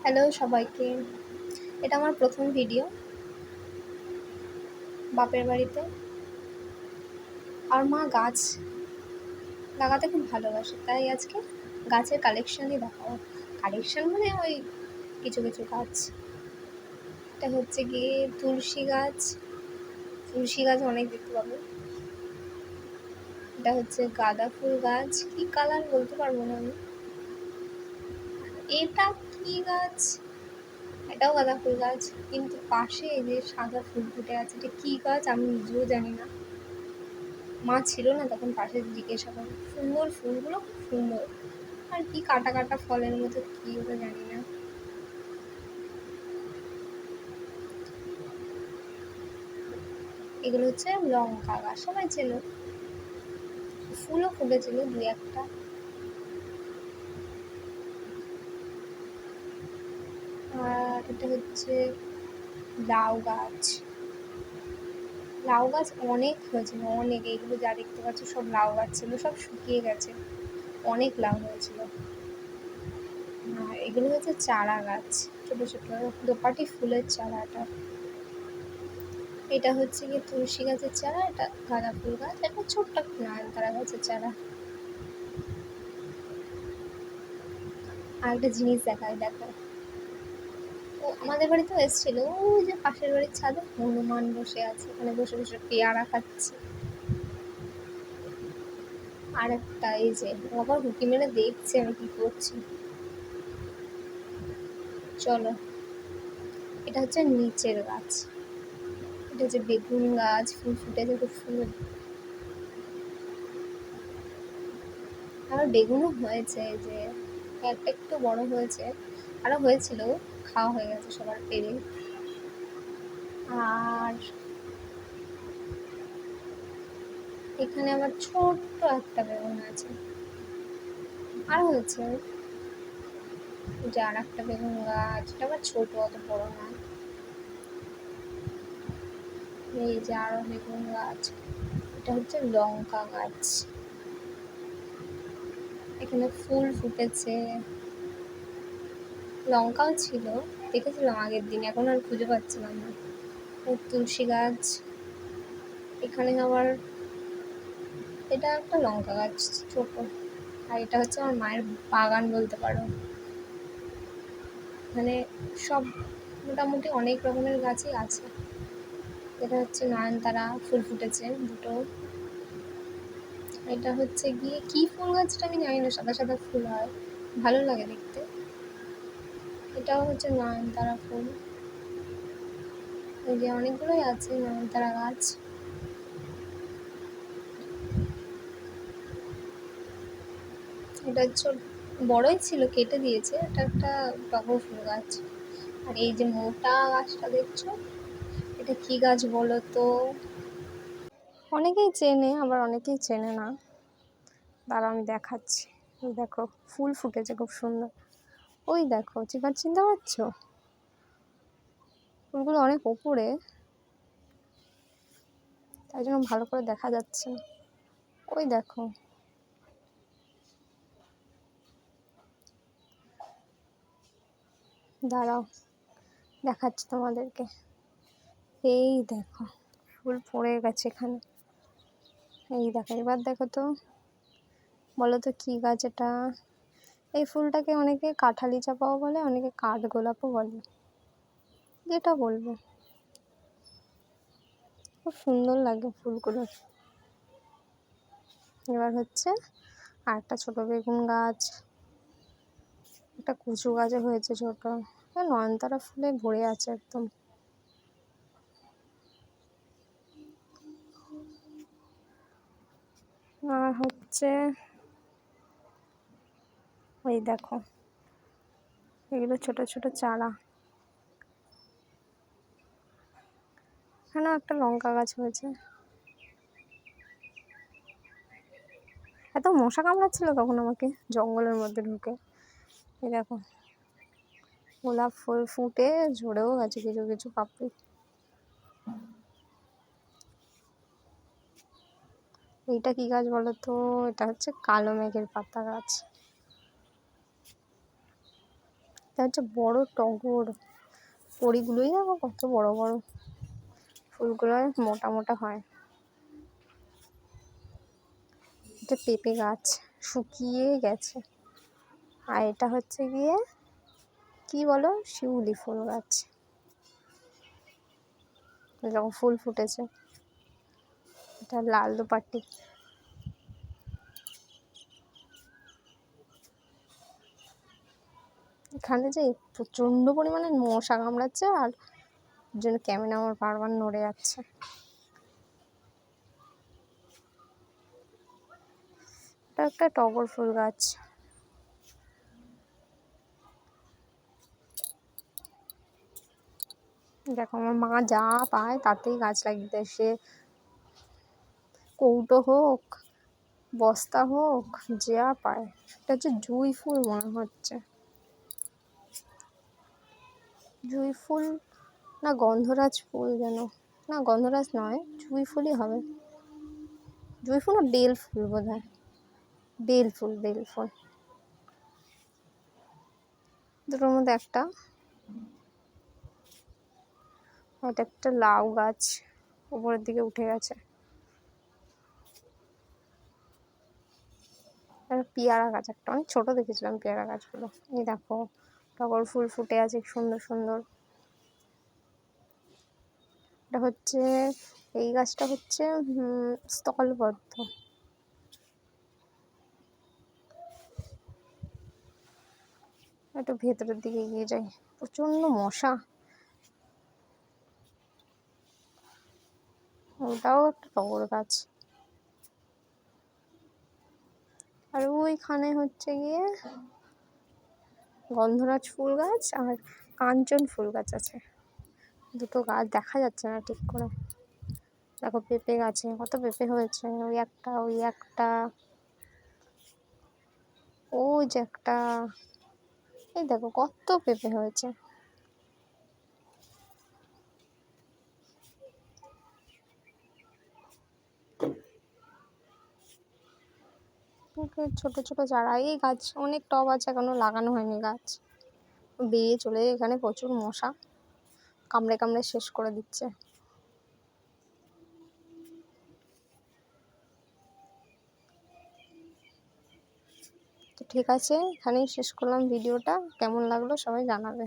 Hello সবাইকে। এটা আমার প্রথম ভিডিও বাপের বাড়িতে। আর মা গাছ। লাগাতে খুব ভালোবাসে, তাই আজকে গাছের কালেকশনই দেখাবো। কালেকশন মানে ওই কিছু কিছু গাছ। এটা হচ্ছে গিয়ে তুলসী গাছ। তুলসী গাছ অনেক দেখতে পাবো। এটা হচ্ছে গাঁদা ফুল গাছ। কি কালার বলতে পারব না আমি। এটা কি গাছ। এটাও গাঁদা ফুল গাছ, কিন্তু পাশে এই যে সাদা ফুল ফুটে আছে, এটা কী গাছ আমি নিজেও জানি না। মা ছিল না তখন পাশে জিজ্ঞাসা করে সুন্দর ফুলগুলো খুব সুন্দর। আর কি কাটা কাটা ফলের মতো কী ওটা জানি না। এগুলো হচ্ছে লঙ্কা গাছ, সবাই ছিল ফুলও ফুটেছিল দু একটা আর এটা হচ্ছে লাউ গাছ। লাউ গাছ অনেক হয়েছিল অনেক। এইগুলো যা দেখতে পাচ্ছ সব লাউ গাছ ছিল, সব শুকিয়ে গেছে। অনেক লাউ হয়েছিল। আর এগুলো হচ্ছে চারা গাছ, ছোটো ছোটো। দোপাটি ফুলের চারাটা এটা। হচ্ছে গিয়ে তুলসী গাছের চারা, এটা গাঁদা ফুল গাছ এটা ছোট্ট নয়নতারা গাছের চারা। আর একটা জিনিস দেখায় দেখো। আমাদের বাড়িতেও এসেছিল। ওই যে পাশের বাড়ির ছাদে হনুমান বসে আছে, ওখানে বসে বসে পেয়ারা খাচ্ছে। আর একটা এই যে আবার হুকি মেরে দেখছে আমি কি করছি। চলো, এটা হচ্ছে নিচের গাছ। এটা হচ্ছে বেগুন গাছ, ফুল ফুটেছে খুব ফুল আবার বেগুনও হয়েছে যে, একটা একটু বড় হয়েছে। আরও হয়েছিল। খাওয়া হয়ে গেছে, সবার পেরে আর এখানে আবার ছোট্ট একটা বেগুন আছে। আর হয়েছে যে আর একটা বেগুন গাছ, এটা আবার ছোট, অত বড় না। এই যে আরও বেগুন গাছ, এটা হচ্ছে লঙ্কা গাছ। এখানে ফুল ফুটেছে। লঙ্কাও ছিল, দেখেছিলাম আগের দিন, এখন আর খুঁজে পাচ্ছিলাম না তুলসী গাছ, এখানে আবার এটা একটা লঙ্কা গাছ ছোট, আর এটা হচ্ছে আমার মায়ের বাগান বলতে পারো। মানে সব মোটামুটি অনেক রকমের গাছই আছে। এটা হচ্ছে নয়নতারা, ফুল ফুটেছে দুটো। এটা হচ্ছে গিয়ে কী ফুল গাছটা আমি জানি না, সাদা সাদা ফুল হয়, ভালো লাগে দেখতে। এটাও হচ্ছে নয়নতারা ফুল। এই যে অনেকগুলোই আছে নয়নতারা গাছ। এটা হচ্ছে বড়ই ছিল, কেটে দিয়েছে। এটা একটা টগর ফুল গাছ। আর এই যে মোটা গাছটা দেখছ, এটা কি গাছ বলো তো? অনেকেই চেনে, আবার অনেকেই চেনে না। দাঁড়া আমি দেখাচ্ছি। দেখো, ফুল ফুটেছে, খুব সুন্দর। ওই দেখো চিকার চিনতে পারছ ফুলগুলো অনেক ওপরে। তাই জন্য ভালো করে দেখা যাচ্ছে। ওই দেখো। দাঁড়াও, দেখাচ্ছি তোমাদেরকে। এই দেখো, ফুল পড়ে গেছে এখানে। এই দেখো, এবার দেখো তো, বলো তো কী গাছ এটা? এই ফুলটাকে অনেকে কাঁঠালি চাপাও বলে, অনেকে কাঠ গোলাপও বলে। যেটা বলব। খুব সুন্দর লাগে ফুলগুলো। এবার হচ্ছে আর একটা ছোটো বেগুন গাছ। একটা কুচু গাছে হয়েছে ছোটো। নয়নতারা ফুলে ভরে আছে একদম। আর হচ্ছে ওই দেখো, এগুলো ছোট ছোট চারা। এখানেও একটা লঙ্কা গাছ হয়েছে। এত মশা কামড়াচ্ছিল তখন আমাকে, জঙ্গলের মধ্যে ঢুকে। এই দেখো, গোলাপ ফুল ফুটে ঝরেও গেছে কিছু কিছু পাপড়ি। এইটা কি গাছ বলো তো? এটা হচ্ছে কালো মেঘের পাতা গাছ। এটা হচ্ছে বড় টগর পরিগুলোই দেখো কত বড় বড় ফুলগুলো মোটা মোটা হয়। এটা পেঁপে গাছ শুকিয়ে গেছে। আর এটা হচ্ছে গিয়ে, কি বলো? শিউলি ফুল গাছ। যখন ফুল ফুটেছে। এটা লাল দুপাটি এখানে যে প্রচণ্ড পরিমাণে মশা কামড়াচ্ছে আর জন্য ক্যামেরা আমার বারবার নড়ে যাচ্ছে। এটা একটা টগর ফুল গাছ। দেখো আমার মা যা পায় তাতেই গাছ লাগিয়ে দেয়। সে কৌটো হোক, বস্তা হোক, যা পায়। এটা হচ্ছে জুঁই ফুল মনে হচ্ছে। জুঁই ফুল না গন্ধরাজ ফুল যেন, না গন্ধরাজ নয়, জুঁই ফুলই হবে। জুঁই ফুল না বেল ফুল বোধ হয় বেল ফুল বেল ফুল। দুটোর মধ্যে একটা। এটা একটা লাউ গাছ, উপরের দিকে উঠে গেছে। পেয়ারা গাছ, একটা অনেক ছোটো দেখেছিলাম পেয়ারা গাছগুলো। এই দেখো টগর ফুল ফুটে আছে সুন্দর সুন্দর। এটা হচ্ছে, এই গাছটা হচ্ছে স্থলবদ্ধ। একটু ভেতরের দিকে এগিয়ে যাই। প্রচণ্ড মশা। ওটাও একটা টগর গাছ। আর ওইখানে হচ্ছে গিয়ে গন্ধরাজ ফুল গাছ আর কাঞ্চন ফুল গাছ আছে। দুটো গাছ দেখা যাচ্ছে না ঠিক করে। দেখো পেঁপে গাছে, কত পেঁপে হয়েছে, ওই একটা ওই একটা, ওই যে একটা। এই দেখো কত পেঁপে হয়েছে। ছোট ছোট চারা। এই গাছ অনেক টব আছে, এখনও লাগানো হয়নি গাছ। বেরিয়ে চলে এখানে প্রচুর মশা। কামড়ে কামড়ে শেষ করে দিচ্ছে। তো ঠিক আছে, এখানেই শেষ করলাম ভিডিওটা। কেমন লাগল সবাই জানাবে।